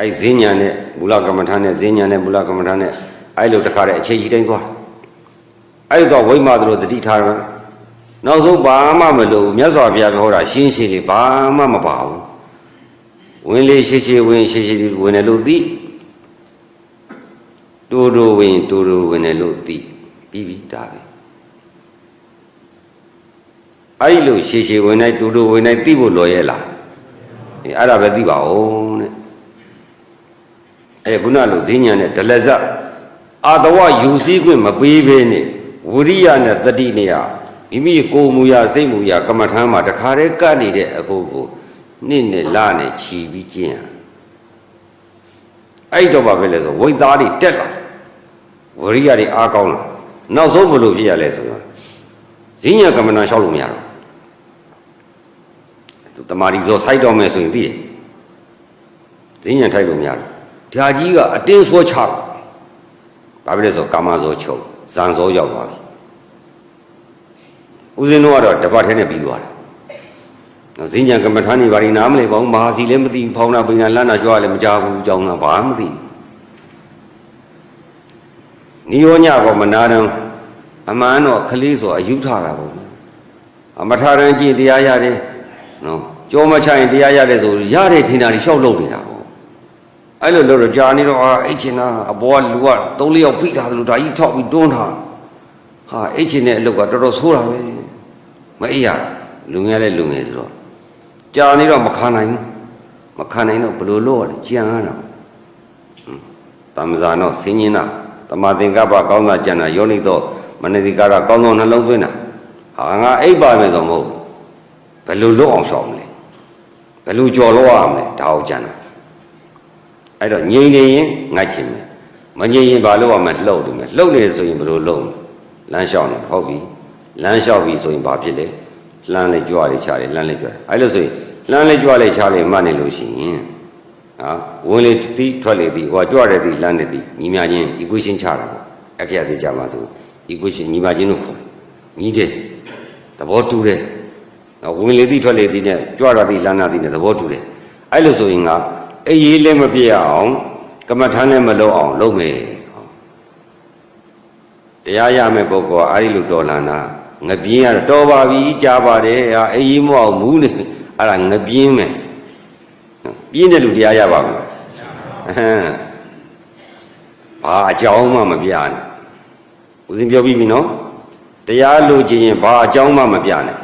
အဲ့ဈဉ္ညာနဲ့မူလကမ္မထာနဲ့ဈဉ္ညာနဲ့မူလကမ္မထာနဲ့အဲ့လိုတခါတည်းအခြေကြီးတိုင်းသွားအဲ့တော့ဝိမာသလိုတတိထားတယ်နောက်ဆုံးဘာမှမလုပ်ဘူးမြတ်စွာဘုရားပြောတာရှင်းရှင်းလေးဘာမှမပါဘူးဝင်လေရှိရှိဝင်ရှိရှိဝင်တယ်လို့သိတူတူဝင်တူတူဝင်တယ်လို့သိပြီးပြီဒါပဲအဲ့လိုရှိရှိဝင်တိုင်းတူတူဝင်တိုင်းသိဖို့လော်ရဲ့လားအဲအဲ့ဒါပဲသိပါဦးတဲ့ အဲခုနလိုဈဉ္ညာနဲ့ဒလဇတ်အာတဝယူစည်းခွင့်မပေးဘဲနဲ့ဝိရိယနဲ့တတိနဲ့မိမိကိုယ်မူရာစိတ်မူရာကမ္မထမ်းမှာတခါတည်းကပ်နေတဲ့အဖို့ကိုနှစ်နဲ့လနဲ့ခြီးပြီးကျင့်ရအဲ့တော့ဘာပဲလဲဆိုဝိသားတွေတက်လာဝိရိယတွေအားကောင်းလာနောက်ဆုံးဘယ်လိုဖြစ်ရလဲဆိုတော့ဈဉ္ညာကမ္မနာလျှောက်လို့မရတော့သူတမာရီဇောစိုက်တော့မယ်ဆိုရင်သိတယ်ဈဉ္ညာထိုက်လို့မရတော့ ဓာကြီးကအတင်းဆွဲချတာဘာဖြစ်လဲဆိုကာမဇောချုပ်ဇန်ဇောရောက်သွားပြီဦးဇင်းတို့ကတော့တပတ်ထဲနဲ့ပြီးသွားတယ်နော်ဈဉ္ဉံကမ္မထာနေပါရီနားမလဲပါဘူးမဟာစီလည်းမသိဘူးဖောင်းနာပိနာလန်းနာကြွားလည်းမကြဘူးကြောင်းတာဘာမှမသိဘူးနိယောညကောမနာတံအမှန်တော့ခလေးဆိုအယူထားတာပေါ့အမထာရန်ကြည့်တရားရတယ်နော်ကြောမချရင်တရားရတယ်ဆိုရတဲ့ထင်တာတွေရှောက်လုပ်နေတာပေါ့ အဲ့လိုလို့တော့ကြာနေတော့အာအိတ်ချင်တာအပေါ်ကလူကသုံးလေးယောက်ဖိထားသလိုဒါကြီးထောက်ပြီးတွန်းထားဟာအိတ်ချင်တဲ့အလုပ်ကတော်တော်ဆိုးတာပဲမအိပ်ရလူငယ်လည်းလူငယ်ဆိုတော့ကြာနေတော့မခံနိုင်ဘူးမခံနိုင်တော့ဘယ်လိုလုပ်ရလဲကြံရတာတမ္မဇာနောဆင်းញင်းတာတမသင်္ကပ္ပကောင်းတာကြံတာယောနိတော့မနတိကာရကောင်းသောနှလုံးသွင်းတာဟာငါအိပ်ပါမယ်ဆိုမဟုတ်ဘူးဘယ်လိုလုပ်အောင်ရှောင်မလဲဘယ်လိုကြော်လို့ရမလဲဒါအောင်ကြံတာ အဲ့တော့ငြိမ်နေရင်ငတ်ချင်မယ်မငြိမ်ရင်ဘာလို့ရမလဲလှုပ်တယ်မယ်လှုပ်နေဆိုရင်ဘယ်လိုလှုပ်လဲလမ်းလျှောက်နေဟုတ်ပြီလမ်းလျှောက်ပြီဆိုရင်ဘာဖြစ်လဲလှမ်းလေကြွလေချလေလှမ်းလေကြွအဲ့လိုဆိုရင်လှမ်းလေကြွလေချလေမှတ်နေလို့ရှိရင်ဟာဝင်လေတိထွက်လေတိဟိုကြွတဲ့တိလှမ်းတဲ့တိညီမချင်း equation ချတာပေါ့အခရာတိကြမှာဆို equation ညီမချင်းတို့ခေါ်ညီတယ်သဘောတူတယ်နော်ဝင်လေတိထွက်လေတိနဲ့ကြွတာတိလှမ်းတာတိနဲ့သဘောတူတယ်အဲ့လိုဆိုရင်ငါ အေးရေးလည်းမပြည့်အောင်ကမ္မထမ်းလည်းမလုံးအောင်လုပ်မယ်တရားရမယ်ပုဂ္ဂိုလ်ကအဲ့ဒီလိုတော်လန်တာငပြင်းရတော့တော်ပါပြီကြားပါတယ်ဟာအေးရေးမအောင်မူးနေအဲ့ဒါငပြင်းမယ်ပြင်းတဲ့လူတရားရပါဘူးအဟမ်းဘာအကြောင်းမှမပြနဲ့ဦးစင်ပြောပြီးပြီနော်တရားလိုချင်ရင်ဘာအကြောင်းမှမပြနဲ့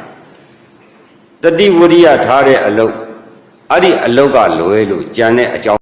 တတိဝရိယထားတဲ့အလုပ် အဲ့ဒီအလုတ်ကလွဲလို့ကြံတဲ့အကြောင်း